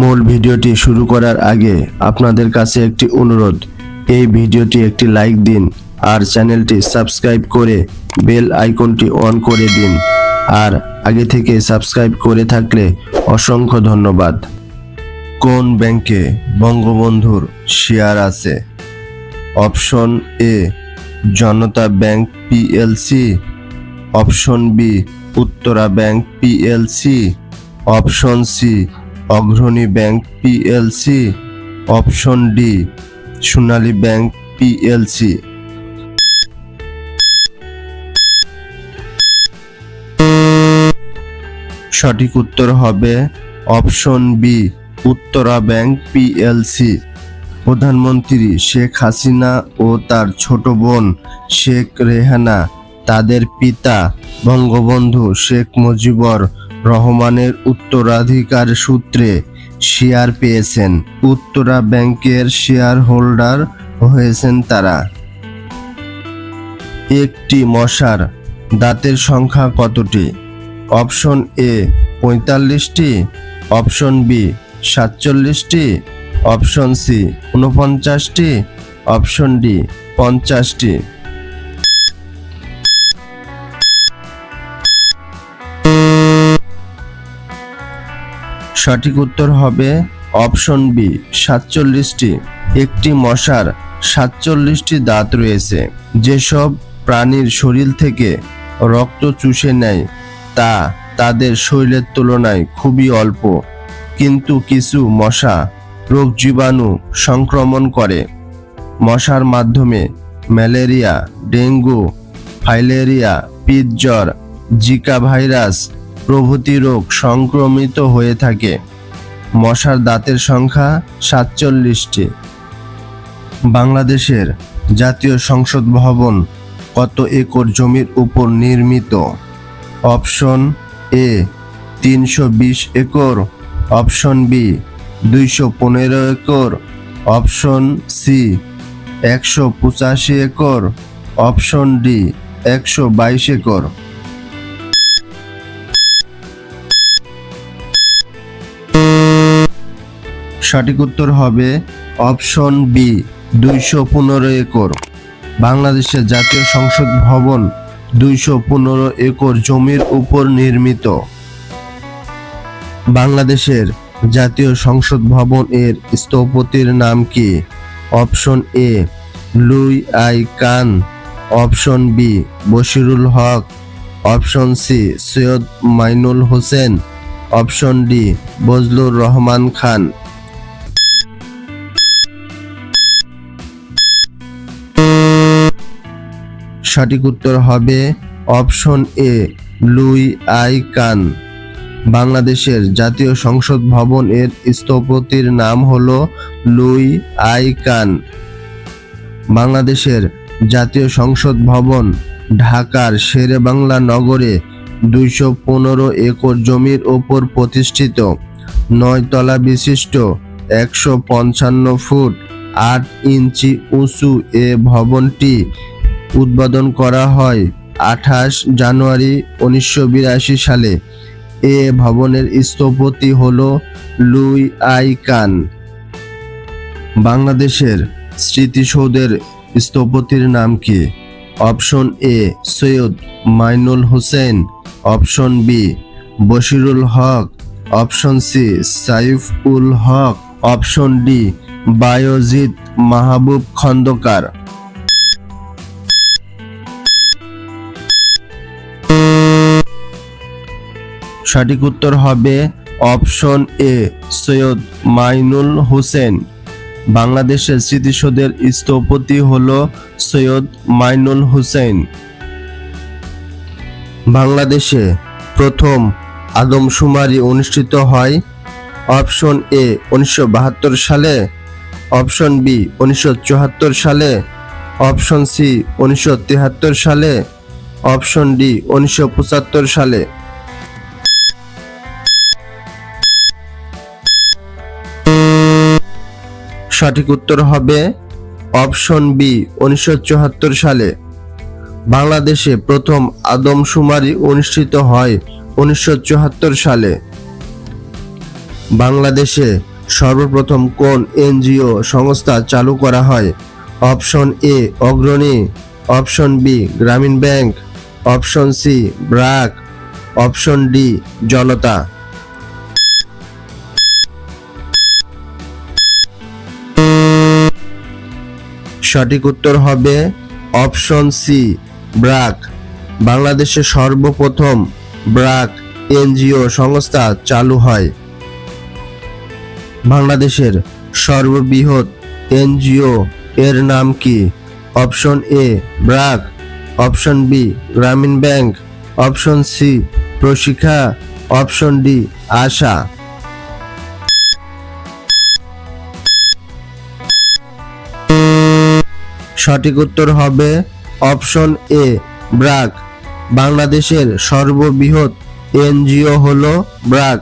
মূল ভিডিওটি শুরু করার আগে আপনাদের কাছে একটি অনুরোধ। এই ভিডিওটি একটি লাইক দিন আর চ্যানেলটি সাবস্ক্রাইব করে বেল আইকনটি অন করে দিন। আর আগে থেকে সাবস্ক্রাইব করে থাকলে অসংখ্য ধন্যবাদ। কোন ব্যাংকে বঙ্গবন্ধুর শেয়ার আছে? Option A, Janata bank PLC. Option B, Uttara bank PLC. Option C Agrani bank PLC option D Sonali bank PLC সঠিক উত্তর হবে option B Uttara bank PLC প্রধানমন্ত্রী শেখ হাসিনা ও তার ছোট বোন শেখ রেহানা, তাদের পিতা বঙ্গবন্ধু শেখ মুজিবুর রহমানের উত্তরাধিকার সূত্রে শেয়ার পেয়েছেন। উত্তরা ব্যাংকের শেয়ার হোল্ডার হয়েছেন তারা। একটি মশার দাঁতের সংখ্যা কতটি? অপশন এ পঁয়তাল্লিশটি, অপশন বি সাতচল্লিশটি, অপশন সি উনপঞ্চাশটি অপশন ডি পঞ্চাশটি। সঠিক উত্তর হবে অপশন বি, সাতচল্লিশটি। একটি মশার সাতচল্লিশটি দাঁত রয়েছে। যেসব প্রাণীর শরীর থেকে রক্ত চুষে নেয়, তা তাদের শরীরের তুলনায় খুবই অল্প। কিন্তু কিছু মশা রোগ জীবাণু সংক্রমণ করে। মশার মাধ্যমে ম্যালেরিয়া, ডেঙ্গু, ফাইলেরিয়া পিতজ্বর জিকা ভাইরাস প্রভৃতি রোগ সংক্রমিত হয়ে থাকে। মশার দাঁতের সংখ্যা সাতচল্লিশটি। বাংলাদেশের জাতীয় সংসদ ভবন কত একর জমির উপর নির্মিত? অপশন এ, তিনশো বিশ একর। অপশন বি, দুইশো পনেরো একর। অপশন সি, একশো পঁচাশি একর। অপশন ডি, একশো বাইশ একর। সঠিক উত্তর হবে অপশন বি, দুইশো পনেরো একর। বাংলাদেশের জাতীয় সংসদ ভবন দুইশো পনেরো একর জমির উপর নির্মিত। বাংলাদেশের জাতীয় সংসদ ভবন এর স্থপতির নাম কি? Option A, Louis I Kahn. Option B, Bashirul Haque. Option C, Syed Mainul Hossain. Option D, Bazlur Rahman Khan. সঠিক উত্তর হবে অপশন এ, লুই আই কান বাংলাদেশের জাতীয় সংসদ ভবন এর স্থপতির নাম হলো লুই আই কান বাংলাদেশের জাতীয় সংসদ ভবন ঢাকার শেরেবাংলা নগরে দুইশো পনেরো একর জমির ওপর প্রতিষ্ঠিত। নয় তলা বিশিষ্ট একশো পঞ্চান্ন ফুট আট ইঞ্চি উঁচু এ ভবনটি উদ্বোধন করা হয় আঠাশ জানুয়ারি উনিশশো বিরাশি সালে। এ ভবনের স্থপতি হল লুই আই কান। বাংলাদেশের স্মৃতিসৌধের স্থপতির নাম কি? Option A, Syed Mainul Hossain. Option B, Bashirul Haque. Option C, Saif ul Haque. Option D, Bayazid Mahbub Khandakar. সঠিক উত্তর হবে অপশন এ, সৈয়দ মাইনুল হোসেন। বাংলাদেশের স্মৃতিসৌধের স্থপতি হল সৈয়দ মাইনুল হোসেন। বাংলাদেশে প্রথম আদমশুমারি অনুষ্ঠিত হয় অপশন এ, উনিশশো বাহাত্তর সালে, অপশন বি, উনিশশো চুয়াত্তর সালে, অপশন সি, উনিশশো তিয়াত্তর সালে, অপশন ডি, উনিশশো পঁচাত্তর সালে। সঠিক উত্তর হবে অপশন বি উনিশশো চুয়াত্তর সালে। বাংলাদেশে প্রথম আদমশুমারি অনুষ্ঠিত হয় উনিশশো চুয়াত্তর সালে। বাংলাদেশে সর্বপ্রথম কোন এনজিও সংস্থা চালু করা হয়? Option A Agrani. Option B Grameen bank. Option C BRAC. Option D Janata. সঠিক উত্তর হবে অপশন সি, ব্রাক। বাংলাদেশে সর্বপ্রথম ব্রাক এনজিও সংস্থা চালু হয়। বাংলাদেশের সর্ববৃহৎ এনজিও এর নাম কি? Option A, BRAC. Option B, Grameen bank. Option C, Proshika. Option D, ASA. সঠিক উত্তর হবে অপশন এ ব্রাক বাংলাদেশের সর্ববৃহৎ এনজিও হলো ব্রাক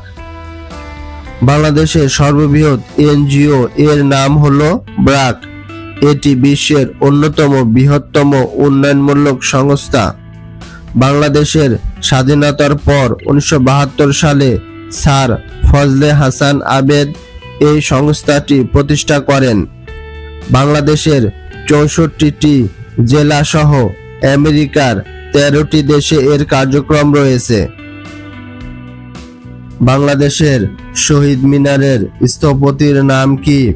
বাংলাদেশের সর্ববৃহৎ এনজিও এর নাম হলো ব্রাক এটি বিশ্বের অন্যতম বৃহত্তম উন্নয়নমূলক সংস্থা। বাংলাদেশের স্বাধীনতার পর উনিশশো বাহাত্তর সালে স্যার ফজলে হাসান আবেদ এই সংস্থাটি প্রতিষ্ঠা করেন। বাংলাদেশের চৌষট্টিটি জেলা সহ আমেরিকার তেরোটি দেশে এর কার্যক্রম রয়েছে। বাংলাদেশের শহীদ মিনারের স্থপতির নাম কি?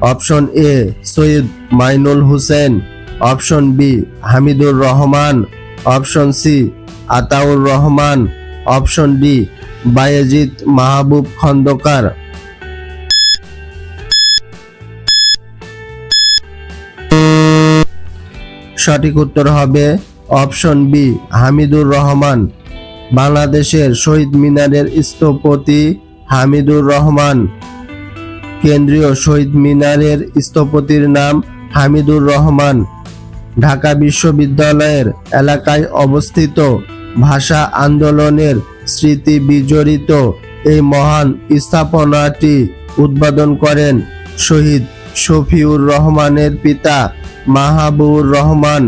Option A, Syed Mainul Hossain. Option B, Hamidur Rahman. Option C, Ataur Rahman. Option D, Bayezid Mahbub Khandakar. সঠিক উত্তর হবে অপশন বি, হামিদুর রহমান। বাংলাদেশের শহীদ মিনারের স্থপতি হামিদুর রহমান। কেন্দ্রীয় শহীদ মিনারের স্থপতির নাম হামিদুর রহমান। ঢাকা বিশ্ববিদ্যালয়ের এলাকায় অবস্থিত ভাষা আন্দোলনের স্মৃতি বিজড়িত এই মহান স্থাপনাটি উদ্বোধন করেন শহীদ শফিউর রহমানের পিতা মাহাবুর রহমান,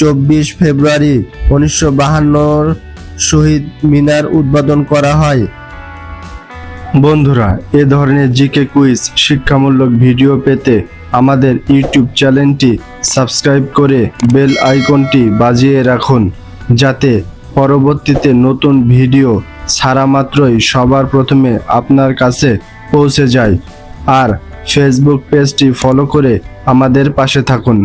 চব্বিশ ফেব্রুয়ারি উনিশশো বাহান্নর শহীদ মিনার উদ্বোধন করা হয়। বন্ধুরা, এ ধরনের জিকে কুইজ শিক্ষামূলক ভিডিও পেতে আমাদের ইউটিউব চ্যানেলটি সাবস্ক্রাইব করে বেল আইকনটি বাজিয়ে রাখুন, যাতে পরবর্তীতে নতুন ভিডিও ছাড়া মাত্রই সবার প্রথমে আপনার কাছে পৌঁছে যায়। আর ফেসবুক পেজটি ফলো করে আমাদের পাশে থাকুন।